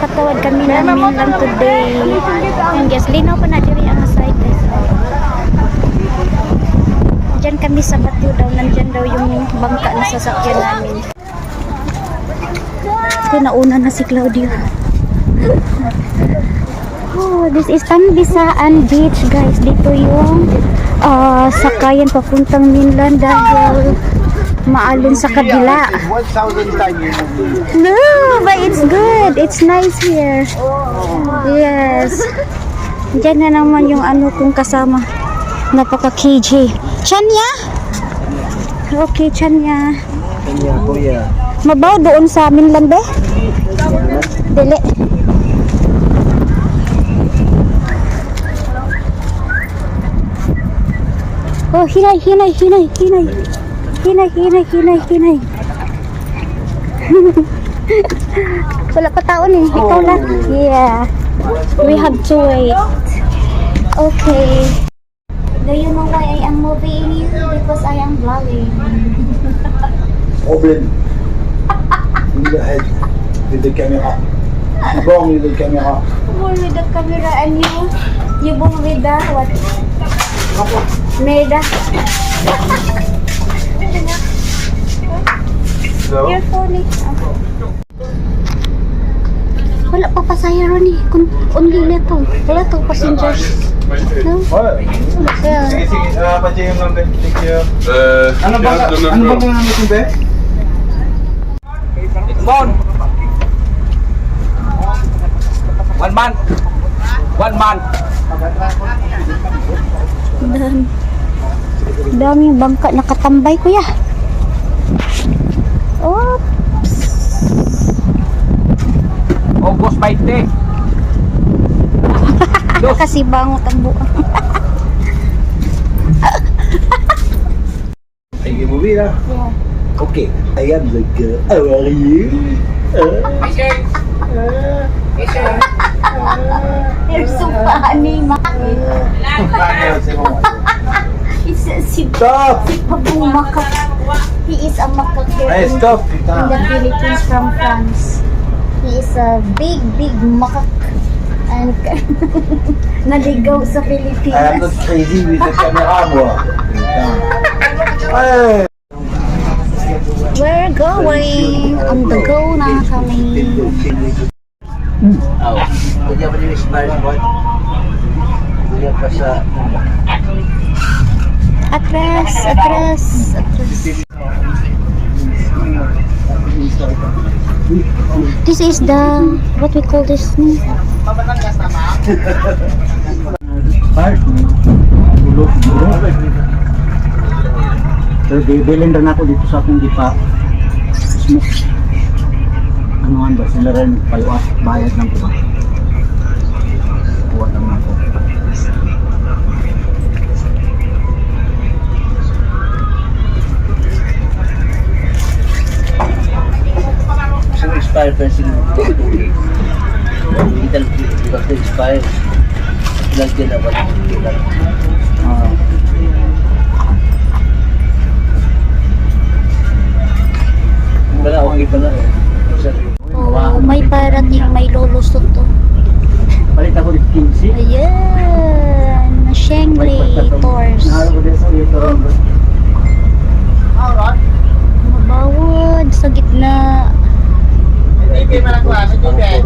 patawad kami ng mainland today. And guys, linaw pa na diri ang site. guys. Diyan kami sa Batyo daw. Nandyan daw yung bangka na sasakyan namin. Ito, nauna na si Claudio. Oh, this is Tanbisaan Beach, guys. Dito yung ah, sakayan papuntang mainland dahil maalon sa kabila. 1,000 times. No, but it's good. It's nice here. Yes. Diyan na naman yung ano kong kasama. Napaka KJ. Chanya? Okay, Chanya. Kanya, kuya. Mabaw doon sa amin lang, be? Dili. Oh, hinay, hinay, hinay, hinay. Hinay, hinay, hinay, hinay. Wala pa taon eh. Ikaw lang. Yeah. We have to wait. Okay. Do you know why I am moving? Because I am vlogging. Problem. In the head. With the camera. Wrong with the camera. Born with the camera and you, you born with the what? Merda. only little. To passengers. No? Yeah. Sige, sige. Uh, Pache yung number. Thank you. Uh, Ano ba? Ano ba number. yung number ko, be? Bon. One month. One month. Dami. Daming bangka nakatambay kuya. Oh, August 20. Kasi bangot ang. Thank you, movie na. Yeah. Okay. I am the girl. How are you? You're so funny, ma. It's si Stop! si Pabong Makak. He is a Makak here Hey, stop! in the Philippines from France. He is a big, big Makak. And naligaw sa I am not Pilipinas. crazy with the camera, boy. Hey! We're going on the go na kami. Oh, kanya pa yung smile mo. Kanya pa sa... Atras, atras, atras. This is the, what we call this? gulo. Pero bibilin rin ako dito sa akong dipa. Smoke. Anuhan ba? Sila rin paliwas. Bayad lang ko? Kuha lang ako. Expire sila. Hindi talaga ito expire. Lagyan na ba? Ah, Wala, okay pa na. Oh, may parating, may lulusot to. palit ako dito 15. Ayan, Shengli Tours. Nahalo ko din sa dito. Mabawad sa gitna. Hindi, malaklasan yun eh.